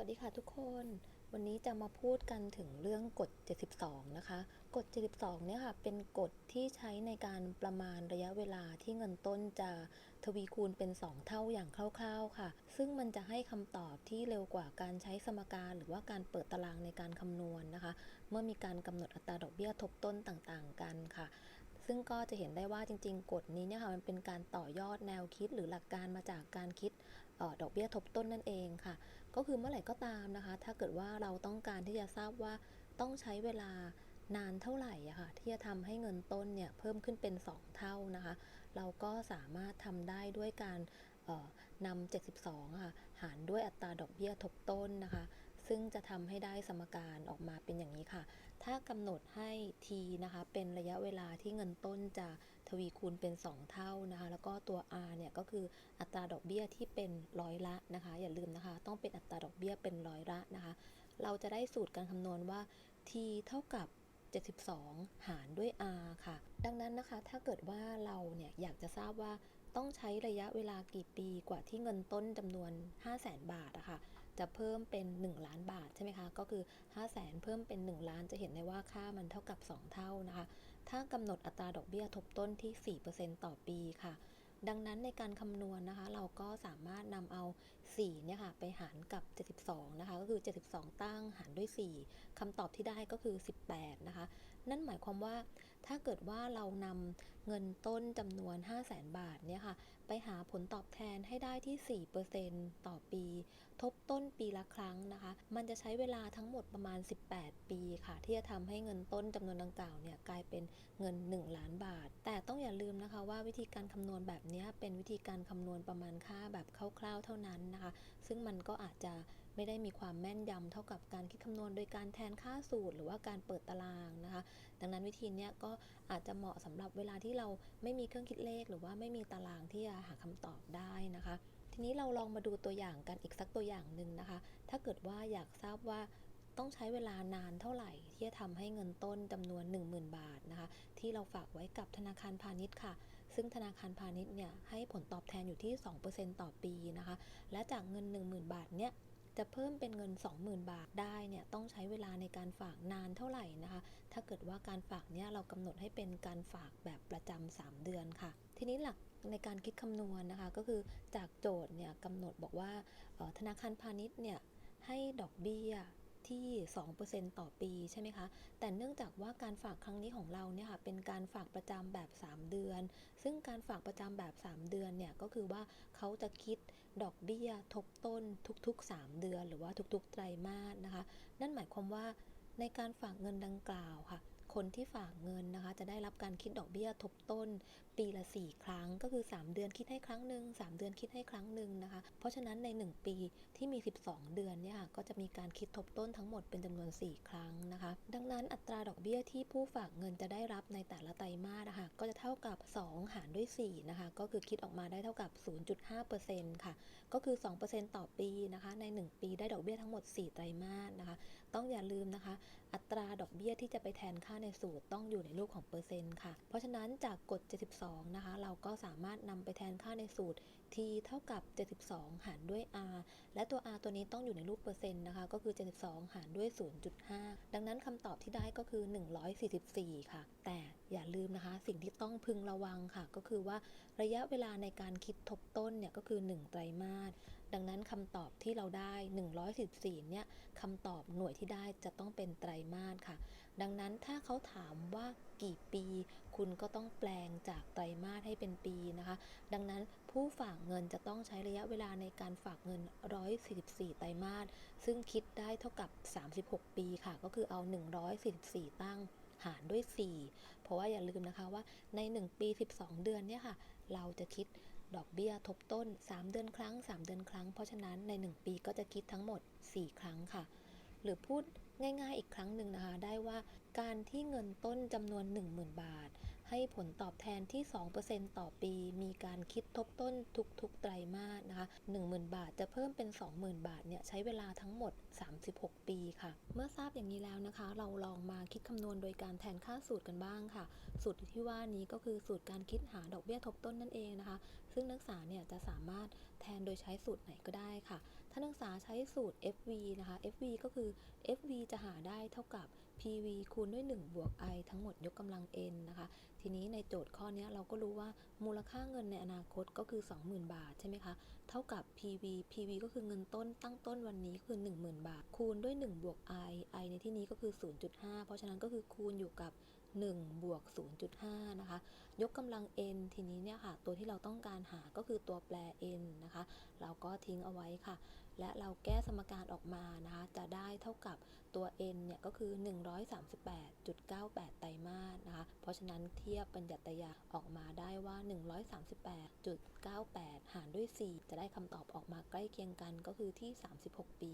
วัสดีค่ะทุกคน วันนี้จะมาพูดกันถึงเรื่องกฎ 72 นะคะ กฎ 72 เนี่ยค่ะ เป็นกฎที่ใช้ในการประมาณระยะเวลาที่เงินต้นจะทวีคูณเป็น 2 เท่าอย่างคร่าวๆค่ะ ซึ่งมันจะให้คำตอบที่เร็วกว่าการใช้สมการ หรือว่าการเปิดตารางในการคำนวณนะคะ เมื่อมีการกำหนดอัตราดอกเบี้ยทบต้นต่างๆ กันค่ะซึ่งก็จะเห็นได้ว่าจริงๆ กฎนี้เนี่ยค่ะมันเป็นการต่อยอดแนวคิดหรือหลักการมาจากการคิดออดอกเบี้ยทบต้นนั่นเองค่ะ ก็คือเมื่อไหร่ก็ตามนะคะ ถ้าเกิดว่าเราต้องการที่จะทราบว่าต้องใช้เวลานานเท่าไหร่อะค่ะที่จะทำให้เงินต้นเนี่ยเพิ่มขึ้นเป็น 2 เท่านะคะ เราก็สามารถทำได้ด้วยการเอ่อนำ 72อะค่ะหารด้วยอัตราดอกเบี้ยทบต้นนะคะ ซึ่งจะทำให้ได้สมการออกมาเป็นอย่างนี้ค่ะ ถ้ากำหนดให้ t นะคะ เป็นระยะเวลาที่เงินต้นจะ ทวีคูณเป็น 2 เท่านะคะ แล้วก็ตัว r เนี่ยก็คืออัตราดอกเบี้ยที่เป็นร้อยละนะคะ อย่าลืมนะคะ ต้องเป็นอัตราดอกเบี้ยเป็นร้อยละนะคะ เราจะได้สูตรการคำนวณว่า t เท่ากับ 72 หารด้วย r ค่ะ ดังนั้นนะคะ ถ้าเกิดว่าเราเนี่ยอยากจะทราบว่าต้องใช้ระยะเวลากี่ปีกว่าที่เงินต้นจำนวน 5 0 0 0 0 0 บาทอะค่ะ จะเพิ่มเป็น 1 ล้านบาทใช่ไหมคะ ก็คือ 5 0 0แสนเพิ่มเป็น 1 ล้านจะเห็นได้ว่าค่ามันเท่ากับ 2 เท่านะคะ ถ้ากำหนดอัตราดอกเบี้ยทบต้นที่ 4%ต่อปีค่ะ ดังนั้นในการคำนวณนะคะ เราก็สามารถนำเอา4เนี่ยค่ะไปหารกับ 72นะคะก็คือ 72 ตั้งหารด้วย 4คำตอบที่ได้ก็คือ 18นะคะนั่นหมายความว่าถ้าเกิดว่าเรานำเงินต้นจำนวน 5 0 0 0 0 0บาทเนี่ยค่ะไปหาผลตอบแทนให้ได้ที่ 4%ต่อปี ทบต้นปีละครั้งนะคะ มันจะใช้เวลาทั้งหมดประมาณ 18 ปีค่ะ ที่จะทำให้เงินต้นจำนวนดังกล่าวเนี่ยกลายเป็นเงิน 1 ล้านบาท แต่ต้องอย่าลืมนะคะว่าวิธีการคำนวณแบบนี้เป็นวิธีการคำนวณประมาณค่าแบบคร่าวๆเท่านั้นนะคะ ซึ่งมันก็อาจจะไม่ได้มีความแม่นยำเท่ากับการคิดคำนวณโดยการแทนค่าสูตร หรือว่าการเปิดตารางนะคะ ดังนั้นวิธีนี้ก็อาจจะเหมาะสำหรับเวลาที่เราไม่มีเครื่องคิดเลข หรือว่าไม่มีตารางที่จะหาคำตอบได้นะคะ ทีนี้เราลองมาดูตัวอย่างกันอีกสักตัวอย่างหนึ่งนะคะ ถ้าเกิดว่าอยากทราบว่าต้องใช้เวลานานเท่าไหร่ที่จะทำให้เงินต้นจำนวน 10,000 บาทนะคะ ที่เราฝากไว้กับธนาคารพาณิชย์ค่ะ ซึ่งธนาคารพาณิชย์เนี่ยให้ผลตอบแทนอยู่ที่ 2%ต่อปีนะคะ และจากเงิน 10,000 บาทเนี่ยจะเพิ่มเป็นเงิน 20,000 บาทได้เนี่ยต้องใช้เวลาในการฝากนานเท่าไหร่นะคะ ถ้าเกิดว่าการฝากเนี่ยเรากำหนดให้เป็นการฝากแบบประจำ3เดือนค่ะ ทีนี้หลักในการคิดคำนวณนะคะ ก็คือจากโจทย์เนี่ยกำหนดบอกว่าธนาคารพาณิชย์เนี่ยให้ดอกเบี้ย ที่ 2%ต่อปีใช่ไหมคะ แต่เนื่องจากว่าการฝากครั้งนี้ของเราเนี่ยค่ะเป็นการฝากประจำแบบ 3 เดือน ซึ่งการฝากประจำแบบ 3 เดือนเนี่ยก็คือว่าเขาจะคิดดอกเบี้ยทบต้นทุก ๆ 3 เดือน หรือว่าทุกๆ ไตรมาสนะคะ นั่นหมายความว่าในการฝากเงินดังกล่าวค่ะ คนที่ฝากเงินนะคะ จะได้รับการคิดดอกเบี้ยทบต้น ปีละ 4 ครั้ง ก็คือ 3 เดือนคิดให้ครั้งหนึ่ง3 เดือนคิดให้ครั้งหนึ่งนะคะ เพราะฉะนั้นใน 1 ปีที่มี 12 เดือนเนี่ยค่ะก็จะมีการคิดทบต้นทั้งหมดเป็นจำนวน 4 ครั้งนะคะ ดังนั้นอัตราดอกเบี้ยที่ผู้ฝากเงินจะได้รับในแต่ละไตรมาสนะคะก็จะเท่ากับ 2 หารด้วย4นะคะก็คือคิดออกมาได้เท่ากับ 0.5%ค่ะก็คือ 2%ต่อปีนะคะใน 1 ปีได้ดอกเบี้ยทั้งหมด 4 ไตรมาสนะคะ ต้องอย่าลืมนะคะ อัตราดอกเบี้ยที่จะไปแทนค่าในสูตรต้องอยู่ในรูปของเปอร์เซ็นต์ค่ะ เพราะฉะนั้นจากกฎ 72 นะคะ เราก็สามารถนำไปแทนค่าในสูตร t เท่ากับ 72 หารด้วย r และตัว r ตัวนี้ต้องอยู่ในรูปเปอร์เซ็นต์นะคะ ก็คือ 72 หารด้วย 0.5 ดังนั้นคำตอบที่ได้ก็คือ 144 ค่ะ แต่อย่าลืมนะคะ สิ่งที่ต้องพึงระวังค่ะ ก็คือว่าระยะเวลาในการคิดทบต้นเนี่ยก็คือ 1 ไตรมาส ดังนั้นคำตอบที่เราได้ 114เนี่ยคำตอบหน่วยที่ได้จะต้องเป็นไตรมาสค่ะ ดังนั้นถ้าเขาถามว่ากี่ปี คุณก็ต้องแปลงจากไตรมาสให้เป็นปีนะคะ ดังนั้นผู้ฝากเงินจะต้องใช้ระยะเวลาในการฝากเงิน 144 ไตรมาสซึ่งคิดได้เท่ากับ 36 ปีค่ะ ก็คือเอา 144 ตั้งหารด้วย 4 เพราะว่าอย่าลืมนะคะว่าใน 1 ปี 12 เดือนเนี่ยค่ะ เราจะคิด ดอกเบี้ยทบต้น 3 เดือนครั้ง 3 เดือนครั้ง เพราะฉะนั้นใน 1 ปีก็จะคิดทั้งหมด 4 ครั้งค่ะ หรือพูดง่ายๆอีกครั้งหนึ่งนะคะ ได้ว่าการที่เงินต้นจำนวน 10,000 บาท ให้ผลตอบแทนที่ 2%ต่อปี มีการคิดทบต้นทุกๆ ไตรมาสนะคะ 10,000 บาทจะเพิ่มเป็น 20,000 บาทเนี่ยใช้เวลาทั้งหมด 36 ปีค่ะ เมื่อทราบอย่างนี้แล้วนะคะ เราลองมาคิดคำนวณโดยการแทนค่าสูตรกันบ้างค่ะ สูตรที่ว่านี้ก็คือสูตรการคิดหาดอกเบี้ยทบต้นนั่นเองนะคะ ซึ่งนักศึกษาเนี่ยจะสามารถแทนโดยใช้สูตรไหนก็ได้ค่ะานนักศึกษาใช้สูตร FV นะคะ FV ก็คือ FV จะหาได้เท่ากับ PV คูณด้วย 1 บวก I ทั้งหมดยกกำลัง n นะคะ ทีนี้ในโจทย์ข้อนี้เราก็รู้ว่ามูลค่าเงินในอนาคตก็คือ 20,000 บาทใช่ไหมคะ เท่ากับ PV PV ก็คือเงินต้นตั้งต้นวันนี้คือ 10,000 บาท คูณด้วย 1 บวก I I ในที่นี้ก็คือ 0.5 เพราะฉะนั้นก็คือคูณอยู่กับ 1 บวก 0.5 นะคะ ยกกำลัง n ทีนี้เนี่ยค่ะ ตัวที่เราต้องการหาก็คือตัวแปร n นะคะ เราก็ทิ้งเอาไว้ค่ะ และเราแก้สมการออกมานะคะ จะได้เท่ากับตัว n เนี่ยก็คือ 138.98 ไตรมาสนะคะ เพราะฉะนั้นเทียบบัญญัตยาออกมาได้ว่า 138.98 หารด้วย 4 จะได้คำตอบออกมาใกล้เคียงกันก็คือที่ 36 ปี